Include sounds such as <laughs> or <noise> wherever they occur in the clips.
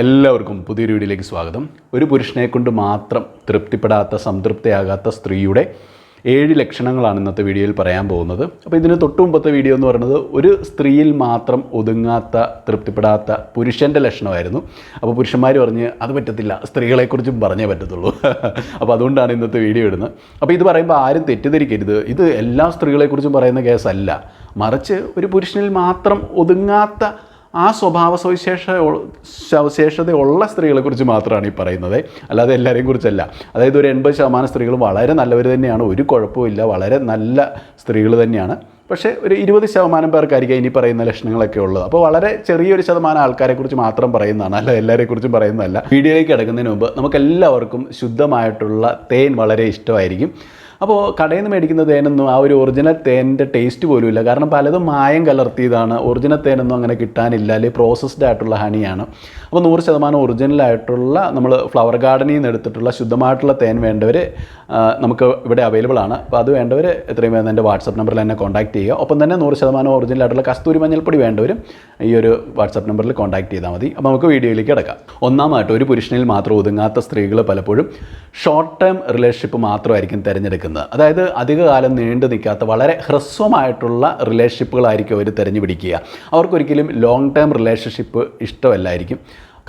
എല്ലാവർക്കും പുതിയൊരു വീഡിയോയിലേക്ക് സ്വാഗതം. ഒരു പുരുഷനെ കൊണ്ട് മാത്രം തൃപ്തിപ്പെടാത്ത സംതൃപ്തിയാകാത്ത സ്ത്രീയുടെ ഏഴ് ലക്ഷണങ്ങളാണ് ഇന്നത്തെ വീഡിയോയിൽ പറയാൻ പോകുന്നത്. അപ്പോൾ ഇതിന് തൊട്ട് മുമ്പത്തെ വീഡിയോ എന്ന് പറയുന്നത് ഒരു സ്ത്രീയിൽ മാത്രം ഒതുങ്ങാത്ത തൃപ്തിപ്പെടാത്ത പുരുഷന്റെ ലക്ഷണമായിരുന്നു. അപ്പോൾ പുരുഷന്മാർ പറഞ്ഞ് അത് പറ്റത്തില്ല സ്ത്രീകളെക്കുറിച്ചും പറഞ്ഞേ പറ്റത്തുള്ളൂ. <laughs> അപ്പോൾ അതുകൊണ്ടാണ് ഇന്നത്തെ വീഡിയോ ഇടുന്നത്. അപ്പോൾ ഇത് പറയുമ്പോൾ ആരും തെറ്റിദ്ധരിക്കരുത്. ഇത് എല്ലാ സ്ത്രീകളെക്കുറിച്ചും പറയുന്ന കേസല്ല. മറിച്ച് ഒരു പുരുഷനിൽ മാത്രം ഒതുങ്ങാത്ത ആ സ്വഭാവ സവിശേഷ സവിശേഷതയുള്ള സ്ത്രീകളെക്കുറിച്ച് മാത്രമാണ് ഈ പറയുന്നത്. അല്ലാതെ എല്ലാവരെയും കുറിച്ചല്ല. അതായത് ഒരു എൺപത് ശതമാനം സ്ത്രീകൾ വളരെ നല്ലവർ തന്നെയാണ്. ഒരു കുഴപ്പമില്ല വളരെ നല്ല സ്ത്രീകൾ തന്നെയാണ്. പക്ഷേ ഒരു ഇരുപത് ശതമാനം പേർക്കായിരിക്കും ഇനി പറയുന്ന ലക്ഷണങ്ങളൊക്കെ ഉള്ളത്. അപ്പോൾ വളരെ ചെറിയൊരു ശതമാനം ആൾക്കാരെക്കുറിച്ച് മാത്രം പറയുന്നതാണ്. അല്ല എല്ലാവരെക്കുറിച്ചും പറയുന്നതല്ല. വീഡിയോയിലേക്ക് കിടക്കുന്നതിന് മുമ്പ് നമുക്ക് എല്ലാവർക്കും ശുദ്ധമായിട്ടുള്ള തേൻ വളരെ ഇഷ്ടമായിരിക്കും. അപ്പോൾ കടയിൽ നിന്ന് മേടിക്കുന്ന തേനൊന്നും ആ ഒരു ഒറിജിനൽ തേനിന്റെ ടേസ്റ്റ് പോലും ഇല്ല. കാരണം പലതും മായം കലർത്തിയതാണ്. ഒറിജിനൽ തേനൊന്നും അങ്ങനെ കിട്ടാനില്ല. അല്ലെങ്കിൽ പ്രോസസ്ഡ് ആയിട്ടുള്ള ഹണിയാണ്. അപ്പോൾ നൂറ് ശതമാനം ഒറിജിനലായിട്ടുള്ള നമ്മൾ ഫ്ലവർ ഗാർഡനിൽ നിന്ന് എടുത്തിട്ടുള്ള ശുദ്ധമായിട്ടുള്ള തേൻ വേണ്ടവർ നമുക്ക് ഇവിടെ അവൈലബിൾ ആണ്. അപ്പോൾ അത് വേണ്ടവർ എത്രയും വേഗം എന്റെ വാട്സപ്പ് നമ്പറിൽ എന്നെ കോൺടാക്ട് ചെയ്യുക. ഒപ്പം തന്നെ നൂറ് ശതമാനം ഒറിജിനൽ ആയിട്ടുള്ള കസ്തൂരി മഞ്ഞൾപ്പൊടി വേണ്ടവരും ഈ ഒരു വാട്സപ്പ് നമ്പറിൽ കോൺടാക്ട് ചെയ്താൽ മതി. അപ്പോൾ നമുക്ക് വീഡിയോയിലേക്ക് കിടക്കാം. ഒന്നാമതായിട്ട് ഒരു പുരുഷനിൽ മാത്രം ഒതുങ്ങാത്ത സ്ത്രീകൾ പലപ്പോഴും ഷോർട്ട് ടേം റിലേഷൻഷിപ്പ് മാത്രമായിരിക്കും തിരഞ്ഞെടുക്കുന്നത്. അതായത് അധികകാലം നീണ്ടു നിൽക്കാത്ത വളരെ ഹ്രസ്വമായിട്ടുള്ള റിലേഷൻഷിപ്പുകളായിരിക്കും അവർ തിരഞ്ഞു പിടിക്കുക അവർക്കൊരിക്കലും ലോങ് ടേം റിലേഷൻഷിപ്പ് ഇഷ്ടമല്ലായിരിക്കും.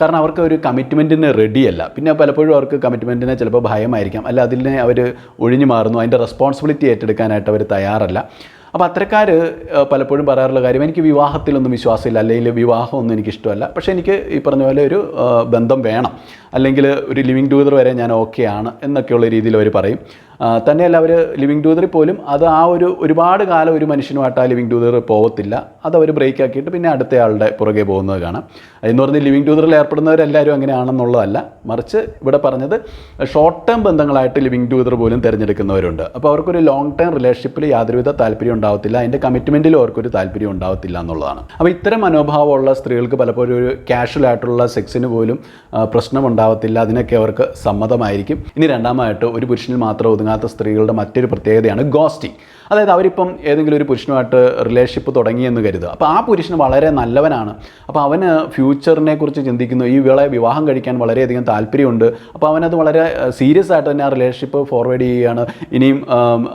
കാരണം അവർക്ക് ഒരു കമ്മിറ്റ്മെന്റിന് റെഡിയല്ല പിന്നെ പലപ്പോഴും അവർക്ക് കമ്മിറ്റ്മെന്റിനെ ചിലപ്പോൾ ഭയമായിരിക്കാം. അല്ല അതിനെ അവർ ഒഴിഞ്ഞു മാറുന്നു. അതിന്റെ റെസ്പോൺസിബിലിറ്റി ഏറ്റെടുക്കാനായിട്ട് അവർ തയ്യാറല്ല. അപ്പോൾ അത്തരക്കാർ പലപ്പോഴും പറയാറുള്ള കാര്യം എനിക്ക് വിവാഹത്തിലൊന്നും വിശ്വാസമില്ല അല്ലെങ്കിൽ വിവാഹമൊന്നും എനിക്കിഷ്ടമല്ല. പക്ഷേ എനിക്ക് ഈ പറഞ്ഞ പോലെ ഒരു ബന്ധം വേണം. അല്ലെങ്കിൽ ഒരു ലിവിങ് ടുഗദർ വരെ ഞാൻ ഓക്കെയാണ് എന്നൊക്കെയുള്ള രീതിയിൽ അവർ പറയും. തന്നെയല്ല അവർ ലിവിങ് ടൂതറിൽ പോലും അത് ആ ഒരു ഒരുപാട് കാലം ഒരു മനുഷ്യനുമായിട്ട് ആ ലിവിങ് ടൂതർ പോകത്തില്ല അത് അവർ ബ്രേക്ക് ആക്കിയിട്ട് പിന്നെ അടുത്തയാളുടെ പുറകെ പോകുന്നത് കാണാം. എന്ന് പറഞ്ഞ് ലിവിങ് ടൂതറിൽ ഏർപ്പെടുന്നവരെല്ലാവരും അങ്ങനെയാണെന്നുള്ളതല്ല മറിച്ച് ഇവിടെ പറഞ്ഞത് ഷോർട്ട് ടേം ബന്ധങ്ങളായിട്ട് ലിവിങ് ടൂതർ പോലും തിരഞ്ഞെടുക്കുന്നവരുണ്ട്. അപ്പോൾ അവർക്കൊരു ലോങ് ടേം റിലേഷൻഷിപ്പിൽ യാതൊരുവിധ താല്പര്യം ഉണ്ടാവത്തില്ല. അതിന്റെ കമ്മിറ്റ്മെന്റിലും അവർക്കൊരു താല്പര്യം ഉണ്ടാവത്തില്ല എന്നുള്ളതാണ്. അപ്പോൾ ഇത്തരം മനോഭാവമുള്ള സ്ത്രീകൾക്ക് പലപ്പോഴും ഒരു കാഷ്വൽ ആയിട്ടുള്ള സെക്സിന് പോലും പ്രശ്നം ഉണ്ടാവത്തില്ല അതിനൊക്കെ അവർക്ക് സമ്മതമായിരിക്കും. ഇനി രണ്ടാമതായിട്ട് ഒരു പുരുഷനിൽ മാത്രം ഒതുങ്ങാത്ത സ്ത്രീകളുടെ മറ്റൊരു പ്രത്യേകതയാണ് ഗോസ്റ്റിംഗ് അതായത് അവരിപ്പം ഏതെങ്കിലും ഒരു പുരുഷനുമായിട്ട് റിലേഷൻഷിപ്പ് തുടങ്ങിയെന്ന് കരുതുക. അപ്പോൾ ആ പുരുഷൻ വളരെ നല്ലവനാണ്. അപ്പോൾ അവന് ഫ്യൂച്ചറിനെ കുറിച്ച് ചിന്തിക്കുന്നു. ഈ വിളെ വിവാഹം കഴിക്കാൻ വളരെയധികം താല്പര്യമുണ്ട്. അപ്പോൾ അവനത് വളരെ സീരിയസ് ആയിട്ട് തന്നെ ആ റിലേഷൻഷിപ്പ് ഫോർവേഡ് ചെയ്യുകയാണ്. ഇനിയും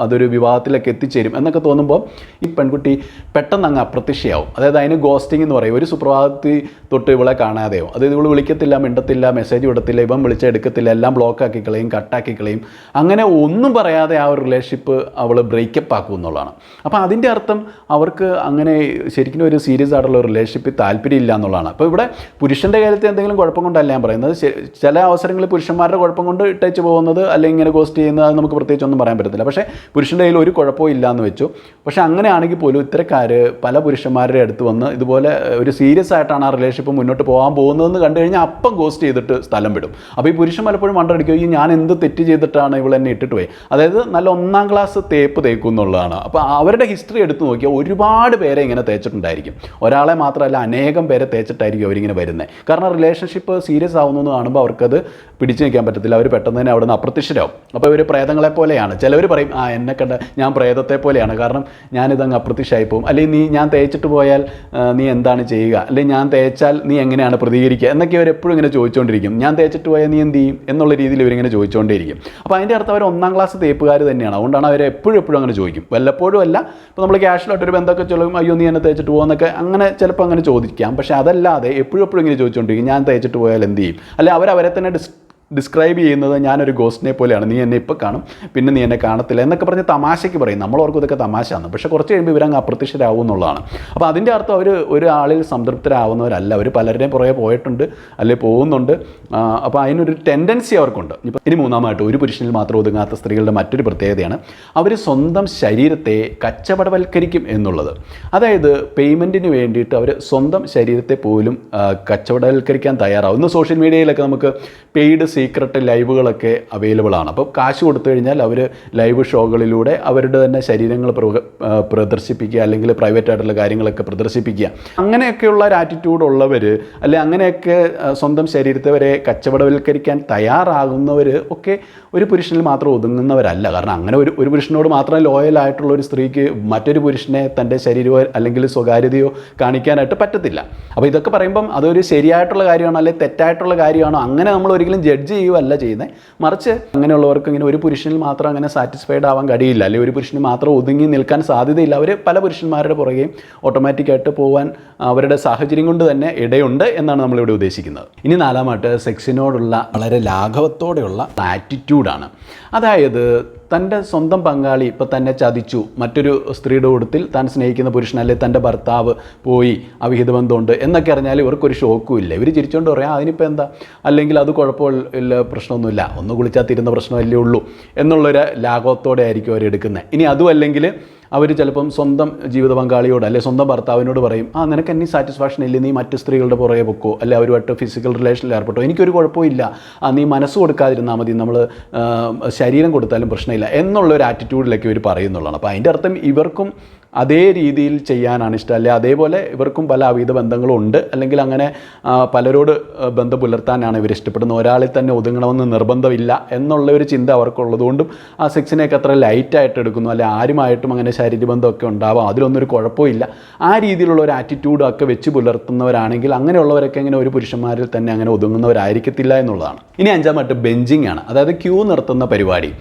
അതൊരു വിവാഹത്തിലേക്ക് എത്തിച്ചേരും എന്നൊക്കെ തോന്നുമ്പോൾ ഈ പെൺകുട്ടി പെട്ടെന്ന് അങ്ങ് അപ്രത്യക്ഷയാവും. അതായത് അതിന് ഗോസ്റ്റിംഗ് എന്ന് പറയും. ഒരു സുപ്രഭാതത്തിൽ തൊട്ട് ഇവളെ കാണാതെയോ അതായത് ഇവൾ വിളിക്കത്തില്ല മിണ്ടത്തില്ല മെസ്സേജ് വിടത്തില്ല ഇവൻ വിളിച്ചാൽ എടുക്കത്തില്ല എല്ലാം ബ്ലോക്ക് ആക്കി കളയും കട്ടാക്കി കളയും. അങ്ങനെ ഒന്നും പറയാതെ ആ ഒരു റിലേഷൻഷിപ്പ് അവൾ ബ്രേക്കപ്പ് ആക്കും. എന്നുള്ളതാണ്. അപ്പോൾ അതിന്റെ അർത്ഥം അവർക്ക് അങ്ങനെ ശരിക്കും ഒരു സീരിയസ് ആയിട്ടുള്ള റിലേഷൻഷിപ്പിൽ താല്പര്യമില്ല എന്നുള്ളതാണ്. അപ്പോൾ ഇവിടെ പുരുഷന്റെ കാര്യത്തിൽ എന്തെങ്കിലും കുഴപ്പം കൊണ്ടല്ല ഞാൻ പറയുന്നത്. ചില അവസരങ്ങളിൽ പുരുഷന്മാരുടെ കുഴപ്പം കൊണ്ട് ഇട്ടേച്ച് പോകുന്നത് അല്ലെങ്കിൽ ഇങ്ങനെ ഗോസ്റ്റ് ചെയ്യുന്നത് അത് നമുക്ക് പ്രത്യേകിച്ച് ഒന്നും പറയാൻ പറ്റത്തില്ല. പക്ഷേ പുരുഷന്റെ കയ്യിൽ ഒരു കുഴപ്പവും ഇല്ല എന്ന് വെച്ചു. പക്ഷേ അങ്ങനെയാണെങ്കിൽ പോലും ഇത്തരക്കാർ പല പുരുഷന്മാരുടെ അടുത്ത് വന്ന് ഇതുപോലെ ഒരു സീരിയസ് ആയിട്ടാണ് ആ റിലേഷൻഷിപ്പ് മുന്നോട്ട് പോകാൻ പോകുന്നതെന്ന് കണ്ടു കഴിഞ്ഞാൽ അപ്പം ഗോസ്റ്റ് ചെയ്തിട്ട് സ്ഥലം വിടും. അപ്പോൾ ഈ പുരുഷൻ പലപ്പോഴും മണ്ടടിക്കും ഞാൻ എന്ത് തെറ്റ് ചെയ്തിട്ടാണ് ഇവൾ എന്നെ ഇട്ടിട്ട് പോയി? അതായത് നല്ല ഒന്നാം ക്ലാസ് തേപ്പ് തേക്കും എന്നുള്ളതാണ് അപ്പോൾ അവരുടെ ഹിസ്റ്ററി എടുത്ത് നോക്കിയാൽ ഒരുപാട് പേരെ ഇങ്ങനെ തേച്ചിട്ടുണ്ടായിരിക്കും. ഒരാളെ മാത്രമല്ല അനേകം പേരെ തേച്ചിട്ടായിരിക്കും അവരിങ്ങനെ വരുന്നത് കാരണം റിലേഷൻഷിപ്പ് സീരിയസ് ആവുന്നു കാണുമ്പോൾ അവർക്കത് പിടിച്ചു നിൽക്കാൻ പറ്റത്തില്ല. അവർ പെട്ടെന്ന് തന്നെ അവിടെ നിന്ന് അപ്രത്യക്ഷരാകും അപ്പോൾ ഇവർ പ്രേതങ്ങളെ പോലെയാണ്. ചിലവർ പറയും ആ എന്നെ കണ്ട ഞാൻ പ്രേതത്തെ പോലെയാണ്. കാരണം ഞാനിതങ്ങ് അപ്രത്യക്ഷമായി പോകും. അല്ലെങ്കിൽ നീ ഞാൻ തേച്ചിട്ട് പോയാൽ നീ എന്താണ് ചെയ്യുക? അല്ലെങ്കിൽ ഞാൻ തേച്ചാൽ നീ എങ്ങനെയാണ് പ്രതികരിക്കുക? എന്നൊക്കെ ഇവർ എപ്പോഴും ഇങ്ങനെ ചോദിച്ചുകൊണ്ടിരിക്കും ഞാൻ തേച്ചിട്ട് പോയാൽ നീ എന്ത് ചെയ്യും? എന്നുള്ള രീതിയിൽ ഇവരിങ്ങനെ ചോദിച്ചുകൊണ്ടേയിരിക്കും അപ്പോൾ അതിന്റെ അർത്ഥം അവർ ഒന്നാം ക്ലാസ് തേപ്പുകാർ തന്നെയാണ്. അതുകൊണ്ടാണ് അവർ എപ്പോഴും എപ്പോഴും അങ്ങനെ ചോദിക്കും. വല്ലപ്പോഴും അല്ല. ഇപ്പോൾ നമ്മൾ ക്യാഷിലോട്ട് ഒരു ബന്ധമൊക്കെ ചൊല്ലും അയ്യോ നീ എന്നെ തേച്ചിട്ട് പോകുമെന്നൊക്കെ അങ്ങനെ ചിലപ്പോൾ അങ്ങനെ ചോദിക്കാം. പക്ഷേ അതല്ലാതെ എപ്പോഴും എപ്പോഴും ഇങ്ങനെ ചോദിച്ചുകൊണ്ടിരിക്കും ഞാൻ തേച്ചിട്ട് പോയാൽ എന്ത് ചെയ്യും? അല്ലെ അവരവരെ തന്നെ ഡിസ് ഡിസ്ക്രൈബ് ചെയ്യുന്നത് ഞാനൊരു ഗോസ്റ്റിനെ പോലെയാണ്. നീ എന്നെ ഇപ്പോൾ കാണും. പിന്നെ നീ എന്നെ കാണത്തില്ല എന്നൊക്കെ പറഞ്ഞ് തമാശയ്ക്ക് പറയും. നമ്മൾ ഓർക്കും ഇതൊക്കെ തമാശയാണ്. പക്ഷേ കുറച്ച് കഴിയുമ്പോൾ ഇവരങ്ങ് അപ്രത്യക്ഷരാകും എന്നുള്ളതാണ്. അപ്പോൾ അതിന്റെ അർത്ഥം അവർ ഒരാളിൽ സംതൃപ്തരാകുന്നവരല്ല അവർ പലരുടെയും പുറകെ പോയിട്ടുണ്ട് അല്ലെങ്കിൽ പോകുന്നുണ്ട്. അപ്പോൾ അതിനൊരു ടെൻഡൻസി അവർക്കുണ്ട്. ഇപ്പം ഇനി മൂന്നാമായിട്ട് ഒരു പുരുഷനിൽ മാത്രം ഒതുങ്ങാത്ത സ്ത്രീകളുടെ മറ്റൊരു പ്രത്യേകതയാണ് അവർ സ്വന്തം ശരീരത്തെ കച്ചവടവൽക്കരിക്കും എന്നുള്ളത്. അതായത് പേയ്മെന്റിന് വേണ്ടിയിട്ട് അവർ സ്വന്തം ശരീരത്തെ പോലും കച്ചവടവൽക്കരിക്കാൻ തയ്യാറാവും. ഇന്ന് സോഷ്യൽ മീഡിയയിലൊക്കെ നമുക്ക് പെയ്ഡ് സീക്രട്ട് ലൈവുകളൊക്കെ അവൈലബിൾ ആണ്. അപ്പോൾ കാശ് കൊടുത്തു കഴിഞ്ഞാൽ അവർ ലൈവ് ഷോകളിലൂടെ അവരുടെ തന്നെ ശരീരങ്ങൾ പ്രദർശിപ്പിക്കുക അല്ലെങ്കിൽ പ്രൈവറ്റ് ആയിട്ടുള്ള കാര്യങ്ങളൊക്കെ പ്രദർശിപ്പിക്കുക. അങ്ങനെയൊക്കെയുള്ള ഒരു ആറ്റിറ്റ്യൂഡ് ഉള്ളവർ അല്ലെ അങ്ങനെയൊക്കെ സ്വന്തം ശരീരത്തെ വരെ കച്ചവടവൽക്കരിക്കാൻ തയ്യാറാകുന്നവർ ഒക്കെ ഒരു പുരുഷനിൽ മാത്രം ഒതുങ്ങുന്നവരല്ല. കാരണം അങ്ങനെ ഒരു ഒരു പുരുഷനോട് മാത്രം ലോയൽ ആയിട്ടുള്ള ഒരു സ്ത്രീക്ക് മറ്റൊരു പുരുഷനെ തന്റെ ശരീരമോ അല്ലെങ്കിൽ സ്വകാര്യതയോ കാണിക്കാനായിട്ട് പറ്റത്തില്ല. അപ്പോൾ ഇതൊക്കെ പറയുമ്പം അതൊരു ശരിയായിട്ടുള്ള കാര്യമാണോ അല്ലെങ്കിൽ തെറ്റായിട്ടുള്ള കാര്യമാണോ? അങ്ങനെ നമ്മൾ ഒരിക്കലും ജഡ്ജ് ചെയ്യുകയല്ല ചെയ്യുന്നത് മറിച്ച് അങ്ങനെയുള്ളവർക്ക് ഇങ്ങനെ ഒരു പുരുഷനിൽ മാത്രം അങ്ങനെ സാറ്റിസ്ഫൈഡ് ആവാൻ കഴിയില്ല. അല്ലെങ്കിൽ ഒരു പുരുഷന് മാത്രം ഒതുങ്ങി നിൽക്കാൻ സാധ്യതയില്ല. അവർ പല പുരുഷന്മാരുടെ പുറകെയും ഓട്ടോമാറ്റിക്കായിട്ട് പോകാൻ അവരുടെ സാഹചര്യം കൊണ്ട് തന്നെ ഇടയുണ്ട് എന്നാണ് നമ്മളിവിടെ ഉദ്ദേശിക്കുന്നത്. ഇനി നാലാമായിട്ട് സെക്സിനോടുള്ള വളരെ ലാഘവത്തോടെയുള്ള ആറ്റിറ്റ്യൂഡാണ് അതായത് തന്റെ സ്വന്തം പങ്കാളി ഇപ്പം തന്നെ ചതിച്ചു. മറ്റൊരു സ്ത്രീയുടെ കൂടത്തിൽ താൻ സ്നേഹിക്കുന്ന പുരുഷൻ അല്ലെങ്കിൽ തന്റെ ഭർത്താവ് പോയി അവിഹിത ബന്ധമുണ്ട് എന്നൊക്കെ അറിഞ്ഞാൽ ഇവർക്കൊരു ഷോക്കും ഇല്ല. ഇവർ ചിരിച്ചുകൊണ്ട് പറയാം അതിനിപ്പോൾ എന്താ? അല്ലെങ്കിൽ അത് കുഴപ്പമില്ല പ്രശ്നമൊന്നുമില്ല. ഒന്ന് കുളിച്ചാൽ തീരുന്ന പ്രശ്നമല്ലേ ഉള്ളൂ. എന്നുള്ളൊരു ലാഘവത്തോടെ ആയിരിക്കും അവർ എടുക്കുന്നത്. ഇനി അതും അല്ലെങ്കിൽ അവർ ചിലപ്പം സ്വന്തം ജീവിത പങ്കാളിയോട് അല്ലെ സ്വന്തം ഭർത്താവിനോട് പറയും ആ നിനക്ക് എന്നെ സാറ്റിസ്ഫാക്ഷൻ ഇല്ല? നീ മറ്റു സ്ത്രീകളുടെ പുറകെ പൊക്കോ? അല്ലെ അവരുമായിട്ട് ഫിസിക്കൽ റിലേഷനിൽ ഏർപ്പെട്ടോ? എനിക്കൊരു കുഴപ്പമില്ല. ആ നീ മനസ്സ് കൊടുക്കാതിരുന്നാൽ മതി. നമ്മൾ ശരീരം കൊടുത്താലും പ്രശ്നമില്ല. എന്നുള്ള ഒരു ആറ്റിറ്റ്യൂഡിലൊക്കെ ഇവർ പറയുന്നുള്ളതാണ്. അപ്പോൾ അതിന്റെ അർത്ഥം ഇവർക്കും അതേ രീതിയിൽ ചെയ്യാനാണ് ഇഷ്ടം. അല്ലെ അതേപോലെ ഇവർക്കും പല അവിധ ബന്ധങ്ങളും ഉണ്ട്. അല്ലെങ്കിൽ അങ്ങനെ പലരോട് ബന്ധം പുലർത്താനാണ് ഇവർ ഇഷ്ടപ്പെടുന്നത്. ഒരാളിൽ തന്നെ ഒതുങ്ങണമെന്ന് നിർബന്ധമില്ല എന്നുള്ള ഒരു ചിന്ത അവർക്കുള്ളതുകൊണ്ടും ആ സെക്സിനെയൊക്കെ അത്ര ലൈറ്റായിട്ട് എടുക്കുന്നു. അല്ലെ ആരുമായിട്ടും അങ്ങനെ ശരീരബന്ധമൊക്കെ ഉണ്ടാവാം. അതിലൊന്നും ഒരു കുഴപ്പമില്ല ആ രീതിയിലുള്ള ഒരു ആറ്റിറ്റ്യൂഡ് ഒക്കെ വെച്ച് പുലർത്തുന്നവരാണെങ്കിൽ അങ്ങനെയുള്ളവരൊക്കെ ഇങ്ങനെ ഒരു പുരുഷന്മാരിൽ തന്നെ അങ്ങനെ ഒതുങ്ങുന്നവരായിരിക്കത്തില്ല എന്നുള്ളതാണ്. ഇനി അഞ്ചാമായിട്ട് ബെഞ്ചിങ് ആണ്. അതായത് ക്യൂ നിർത്തുന്ന പരിപാടി.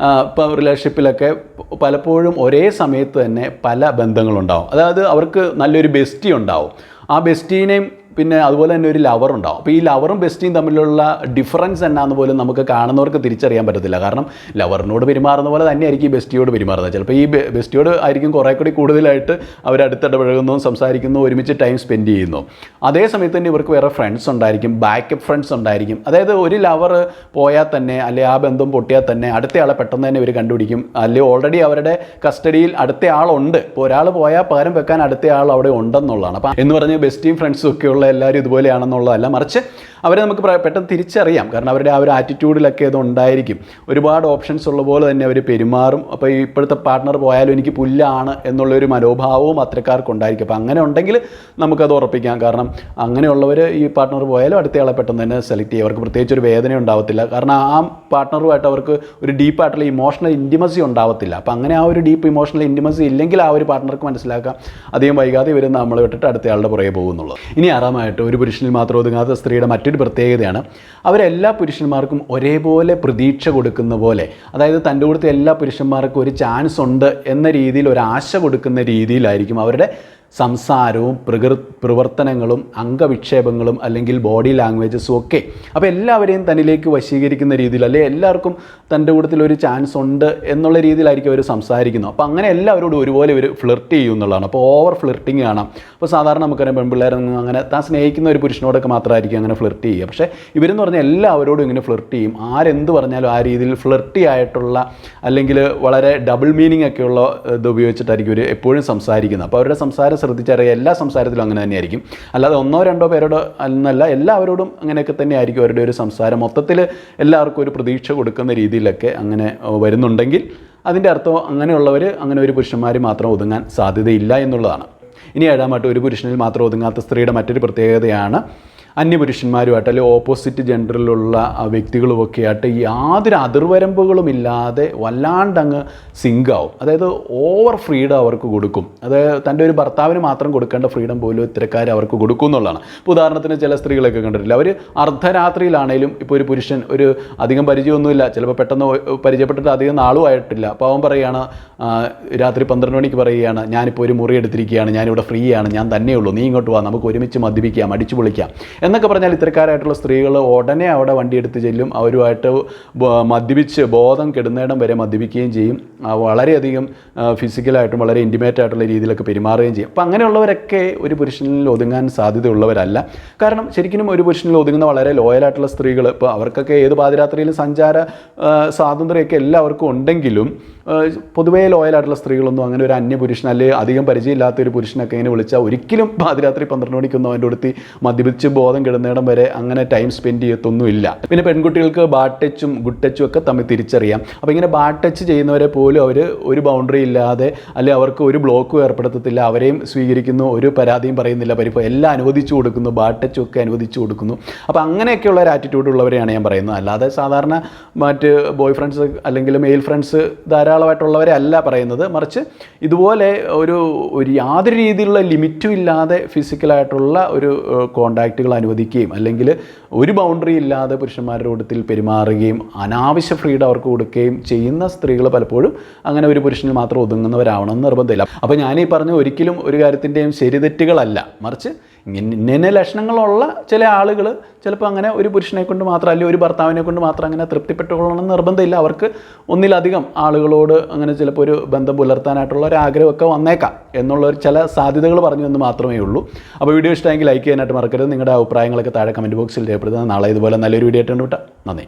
ഇപ്പോൾ റിലേഷൻഷിപ്പിലൊക്കെ പലപ്പോഴും ഒരേ സമയത്ത് തന്നെ പല ബന്ധങ്ങളുണ്ടാവും. അതായത് അവർക്ക് നല്ലൊരു ബെസ്റ്റി ഉണ്ടാവും. ആ ബെസ്റ്റീനെയും പിന്നെ അതുപോലെ തന്നെ ഒരു ലവർ ഉണ്ടാവും. അപ്പോൾ ഈ ലവറും ബെസ്റ്റിയും തമ്മിലുള്ള ഡിഫറൻസ് എന്നാന്ന് പോലും നമുക്ക് കാണുന്നവർക്ക് തിരിച്ചറിയാൻ പറ്റത്തില്ല. കാരണം ലവറിനോട് പെരുമാറുന്ന പോലെ തന്നെയായിരിക്കും ഈ ബെസ്റ്റിയോട് പെരുമാറുന്നത്. ചിലപ്പോൾ ഈ ബെസ്റ്റിയോട് ആയിരിക്കും കുറേ കൂടി കൂടുതലായിട്ട് അവർ അടുത്തിടപഴകുന്നു സംസാരിക്കുന്നു ഒരുമിച്ച് ടൈം സ്പെൻഡ് ചെയ്യുന്നു. അതേ സമയത്ത് തന്നെ ഇവർക്ക് വേറെ ഫ്രണ്ട്സ് ഉണ്ടായിരിക്കും ബാക്കപ്പ് ഫ്രണ്ട്സ് ഉണ്ടായിരിക്കും. അതായത് ഒരു ലവർ പോയാൽ തന്നെ അല്ലെങ്കിൽ ആ ബന്ധം പൊട്ടിയാൽ തന്നെ അടുത്തയാളെ പെട്ടെന്ന് തന്നെ ഇവർ കണ്ടുപിടിക്കും. അല്ലെങ്കിൽ ഓൾറെഡി അവരുടെ കസ്റ്റഡിയിൽ അടുത്തയാളുണ്ട്. ഇപ്പോൾ ഒരാൾ പോയാൽ പകരം വെക്കാൻ അടുത്തയാൾ അവിടെ ഉണ്ടെന്നുള്ളതാണ്. അപ്പം എന്ന് പറഞ്ഞ് ബെസ്റ്റിയും ഫ്രണ്ട്സും ഒക്കെ ഉള്ള എല്ലാവരും ഇതുപോലെയാണെന്നുള്ളതല്ല. മറിച്ച് അവരെ നമുക്ക് പെട്ടെന്ന് തിരിച്ചറിയാം. കാരണം അവരുടെ ആ ഒരു ആറ്റിറ്റ്യൂഡിലൊക്കെ ഇത് ഉണ്ടായിരിക്കും. ഒരുപാട് ഓപ്ഷൻസ് ഉള്ള പോലെ തന്നെ അവർ പെരുമാറും. അപ്പോൾ ഇപ്പോഴത്തെ പാർട്ട്ണർ പോയാലും എനിക്ക് പുല്ലാണ് എന്നുള്ളൊരു മനോഭാവവും അത്രക്കാർക്കുണ്ടായിരിക്കും അപ്പോൾ അങ്ങനെ ഉണ്ടെങ്കിൽ നമുക്കത് ഉറപ്പിക്കാം. കാരണം അങ്ങനെയുള്ളവർ ഈ പാർട്ണർ പോയാലും അടുത്തയാളെ പെട്ടെന്ന് തന്നെ സെലക്ട് ചെയ്യും. അവർക്ക് പ്രത്യേകിച്ച് ഒരു വേദന ഉണ്ടാവത്തില്ല. കാരണം ആ പാർട്ട്ണറുമായിട്ട് അവർക്ക് ഒരു ഡീപ്പായിട്ടുള്ള ഇമോഷണൽ ഇന്റിമസി ഉണ്ടാവത്തില്ല. അപ്പോൾ അങ്ങനെ ആ ഒരു ഡീപ്പ് ഇമോഷണൽ ഇന്റിമസി ഇല്ലെങ്കിൽ ആ ഒരു പാർട്ട്ണർക്ക് മനസ്സിലാക്കാം. അധികം വൈകാതെ ഇവർ നമ്മൾ വിട്ടിട്ട് അടുത്തയാളുടെ പുറകെ പോകുന്നുള്ളൂ. ഇനി ആറാമായിട്ട് ഒരു പുരുഷനിൽ മാത്രം ഒതുങ്ങാത്ത സ്ത്രീയുടെ മറ്റൊരു പ്രത്യേകതയാണ്. അവരെല്ലാ പുരുഷന്മാർക്കും ഒരേപോലെ പ്രതീക്ഷ കൊടുക്കുന്ന പോലെ അതായത് തന്റെ കൂടുതൽ എല്ലാ പുരുഷന്മാർക്കും ഒരു ചാൻസ് ഉണ്ട് എന്ന രീതിയിൽ ഒരു ആശ കൊടുക്കുന്ന രീതിയിലായിരിക്കും അവരുടെ സംസാരവും പ്രകൃ പ്രവർത്തനങ്ങളും അംഗവിക്ഷേപങ്ങളും അല്ലെങ്കിൽ ബോഡി ലാംഗ്വേജസും ഒക്കെ. അപ്പോൾ എല്ലാവരെയും തന്നിലേക്ക് വശീകരിക്കുന്ന രീതിയിൽ അല്ലെങ്കിൽ എല്ലാവർക്കും തന്റെ കൂട്ടത്തിൽ ഒരു ചാൻസ് ഉണ്ട് എന്നുള്ള രീതിയിലായിരിക്കും അവർ സംസാരിക്കുന്നത്. അപ്പോൾ അങ്ങനെ എല്ലാവരോടും ഒരുപോലെ ഒരു ഫ്ലിർട്ട് ചെയ്യും എന്നുള്ളതാണ്. അപ്പോൾ ഓവർ ഫ്ലിർട്ടിങ് കാണാം. അപ്പോൾ സാധാരണ നമുക്കറിയാം പെൺപിള്ളേരൊന്നും അങ്ങനെ താൻ സ്നേഹിക്കുന്ന ഒരു പുരുഷനോടൊക്കെ മാത്രമായിരിക്കും അങ്ങനെ ഫ്ലിർട്ട് ചെയ്യുക. പക്ഷേ ഇവരെന്ന് പറഞ്ഞാൽ എല്ലാവരോടും ഇങ്ങനെ ഫ്ലിർട്ട് ചെയ്യും. ആരെന്ത് പറഞ്ഞാലും ആ രീതിയിൽ ഫ്ലിർട്ടി ആയിട്ടുള്ള അല്ലെങ്കിൽ വളരെ ഡബിൾ മീനിങ് ഒക്കെയുള്ള ഇത് ഉപയോഗിച്ചിട്ടായിരിക്കും ഇവർ എപ്പോഴും സംസാരിക്കുന്നത്. അപ്പോൾ അവരുടെ സംസാരം ശ്രദ്ധിച്ചറിയാം എല്ലാ സംസാരത്തിലും അങ്ങനെ തന്നെയായിരിക്കും. അല്ലാതെ ഒന്നോ രണ്ടോ പേരോട് എന്നല്ല എല്ലാവരോടും അങ്ങനെയൊക്കെ തന്നെയായിരിക്കും അവരുടെ ഒരു സംസാരം. മൊത്തത്തിൽ എല്ലാവർക്കും ഒരു പ്രതീക്ഷ കൊടുക്കുന്ന രീതിയിലൊക്കെ അങ്ങനെ വരുന്നുണ്ടെങ്കിൽ അതിന്റെ അർത്ഥം അങ്ങനെയുള്ളവർ അങ്ങനെ ഒരു പുരുഷന്മാർ മാത്രം ഒതുങ്ങാൻ സാധ്യതയില്ല എന്നുള്ളതാണ്. ഇനി ഏഴാമായിട്ട് ഒരു പുരുഷനിൽ മാത്രം ഒതുങ്ങാത്ത സ്ത്രീയുടെ മറ്റൊരു പ്രത്യേകതയാണ് അന്യപുരുഷന്മാരുമായിട്ട് അല്ലെങ്കിൽ ഓപ്പോസിറ്റ് ജെൻഡറിലുള്ള വ്യക്തികളുമൊക്കെ ആയിട്ട് യാതൊരു അതിർവരമ്പുകളും ഇല്ലാതെ വല്ലാണ്ടങ്ങ് സിങ്കാവും അതായത് ഓവർ ഫ്രീഡം അവർക്ക് കൊടുക്കും. അതായത് തന്റെ ഒരു ഭർത്താവിന് മാത്രം കൊടുക്കേണ്ട ഫ്രീഡം പോലും ഇത്തരക്കാർ അവർക്ക് കൊടുക്കും എന്നുള്ളതാണ്. ഇപ്പോൾ ഉദാഹരണത്തിന് ചില സ്ത്രീകളൊക്കെ കണ്ടിട്ടില്ല? അവർ അർദ്ധരാത്രിയിലാണേലും ഇപ്പോൾ ഒരു പുരുഷൻ ഒരു അധികം പരിചയമൊന്നുമില്ല. ചിലപ്പോൾ പെട്ടെന്ന് പരിചയപ്പെട്ടിട്ട് അധികം നാളും ആയിട്ടില്ല. അപ്പോൾ അവൻ പറയുകയാണ് രാത്രി പന്ത്രണ്ട് മണിക്ക് പറയുകയാണ് ഞാനിപ്പോൾ ഒരു മുറി എടുത്തിരിക്കുകയാണ്. ഞാനിവിടെ ഫ്രീ ആണ്. ഞാൻ തന്നെയുള്ളൂ. നീ ഇങ്ങോട്ട് വാ. നമുക്ക് ഒരുമിച്ച് മദ്യപിക്കാം അടിച്ചു പൊളിക്കാം എന്നൊക്കെ പറഞ്ഞാൽ ഇത്തരക്കാരായിട്ടുള്ള സ്ത്രീകൾ ഉടനെ അവിടെ വണ്ടി എടുത്ത് ചെല്ലും. അവരുമായിട്ട് മദ്യപിച്ച് ബോധം കെടുന്നേടം വരെ മദ്യപിക്കുകയും ചെയ്യും. വളരെയധികം ഫിസിക്കലായിട്ടും വളരെ ഇന്റിമേറ്റ് ആയിട്ടുള്ള രീതിയിലൊക്കെ പെരുമാറുകയും ചെയ്യും. അപ്പോൾ അങ്ങനെയുള്ളവരൊക്കെ ഒരു പുരുഷനിൽ ഒതുങ്ങാൻ സാധ്യതയുള്ളവരല്ല. കാരണം ശരിക്കും ഒരു പുരുഷനിൽ ഒതുങ്ങുന്ന വളരെ ലോയലായിട്ടുള്ള സ്ത്രീകൾ ഇപ്പോൾ അവർക്കൊക്കെ ഏത് പാതിരാത്രിയിലും സഞ്ചാര സ്വാതന്ത്ര്യമൊക്കെ എല്ലാവർക്കും ഉണ്ടെങ്കിലും പൊതുവേ ലോയലായിട്ടുള്ള സ്ത്രീകളൊന്നും അങ്ങനെ ഒരു അന്യ പുരുഷൻ അല്ലെങ്കിൽ അധികം പരിചയമില്ലാത്ത ഒരു പുരുഷനൊക്കെ ഇങ്ങനെ വിളിച്ചാൽ ഒരിക്കലും പാതിരാത്രി പന്ത്രണ്ട് മണിക്കൊന്നും അവന്റെ അടുത്ത് മദ്യപിച്ച് ബോധം കെടുന്നിടം വരെ അങ്ങനെ ടൈം സ്പെൻഡ് ചെയ്യത്തൊന്നുമില്ല. പിന്നെ പെൺകുട്ടികൾക്ക് ബാഡ് ടച്ചും ഗുഡ് ടച്ചും ഒക്കെ തമ്മിൽ തിരിച്ചറിയാം. അപ്പോൾ ഇങ്ങനെ ബാഡ് ടച്ച് ചെയ്യുന്നവരെ പോലും അവർ ഒരു ബൗണ്ടറി ഇല്ലാതെ അല്ലെങ്കിൽ അവർക്ക് ഒരു ബ്ലോക്കും ഏർപ്പെടുത്തത്തില്ല. അവരെയും സ്വീകരിക്കുന്നു ഒരു പരാതിയും പറയുന്നില്ല. പരിപ്പ് എല്ലാം അനുവദിച്ചു കൊടുക്കുന്നു ബാഡ് ടച്ചും ഒക്കെ അനുവദിച്ചു കൊടുക്കുന്നു. അപ്പോൾ അങ്ങനെയൊക്കെയുള്ള ഒരു ആറ്റിറ്റ്യൂഡ് ഉള്ളവരെയാണ് ഞാൻ പറയുന്നത്. അല്ലാതെ സാധാരണ മറ്റ് ബോയ് ഫ്രണ്ട്സ് അല്ലെങ്കിൽ മെയിൽ ഫ്രണ്ട്സ് ധാരാളമായിട്ടുള്ളവരെ അല്ല പറയുന്നത്. മറിച്ച് ഇതുപോലെ ഒരു ഒരു യാതൊരു രീതിയിലുള്ള ലിമിറ്റും ഇല്ലാതെ ഫിസിക്കലായിട്ടുള്ള ഒരു കോണ്ടാക്റ്റുകൾ അനുവദിക്കുകയും അല്ലെങ്കിൽ ഒരു ബൗണ്ടറി ഇല്ലാതെ പുരുഷന്മാരുടെ കൂട്ടത്തിൽ പെരുമാറുകയും അനാവശ്യ ഫ്രീഡം അവർക്ക് കൊടുക്കുകയും ചെയ്യുന്ന സ്ത്രീകൾ പലപ്പോഴും അങ്ങനെ ഒരു പുരുഷനിൽ മാത്രം ഒതുങ്ങുന്നവരാവണമെന്ന് നിർബന്ധമില്ല. അപ്പോൾ ഞാൻ ഈ പറഞ്ഞ ഒരിക്കലും ഒരു കാര്യത്തിന്റെയും ശരിതെറ്റുകളല്ല. മറിച്ച് ഇങ്ങനെ ഇന്ന ലക്ഷണങ്ങളുള്ള ചില ആളുകൾ ചിലപ്പോൾ അങ്ങനെ ഒരു പുരുഷനെ കൊണ്ട് മാത്രം അല്ലെങ്കിൽ ഒരു ഭർത്താവിനെ കൊണ്ട് മാത്രം അങ്ങനെ തൃപ്തിപ്പെട്ടുകൊള്ളണം നിർബന്ധമില്ല. അവർക്ക് ഒന്നിലധികം ആളുകളോട് അങ്ങനെ ചിലപ്പോൾ ഒരു ബന്ധം പുലർത്താനായിട്ടുള്ള ഒരു ആഗ്രഹമൊക്കെ വന്നേക്കാം എന്നുള്ള ഒരു ചില സാധ്യതകൾ പറഞ്ഞു എന്ന് മാത്രമേ ഉള്ളൂ. അപ്പോൾ വീഡിയോ ഇഷ്ടമെങ്കിൽ ലൈക്ക് ചെയ്യാനായിട്ട് മറക്കരുത്. നിങ്ങളുടെ അഭിപ്രായങ്ങളൊക്കെ താഴെ കമന്റ് ബോക്സിൽ രേഖപ്പെടുത്തുന്നത് നാളെ ഇതുപോലെ നല്ലൊരു വീഡിയോ ആയിട്ട് നന്ദി.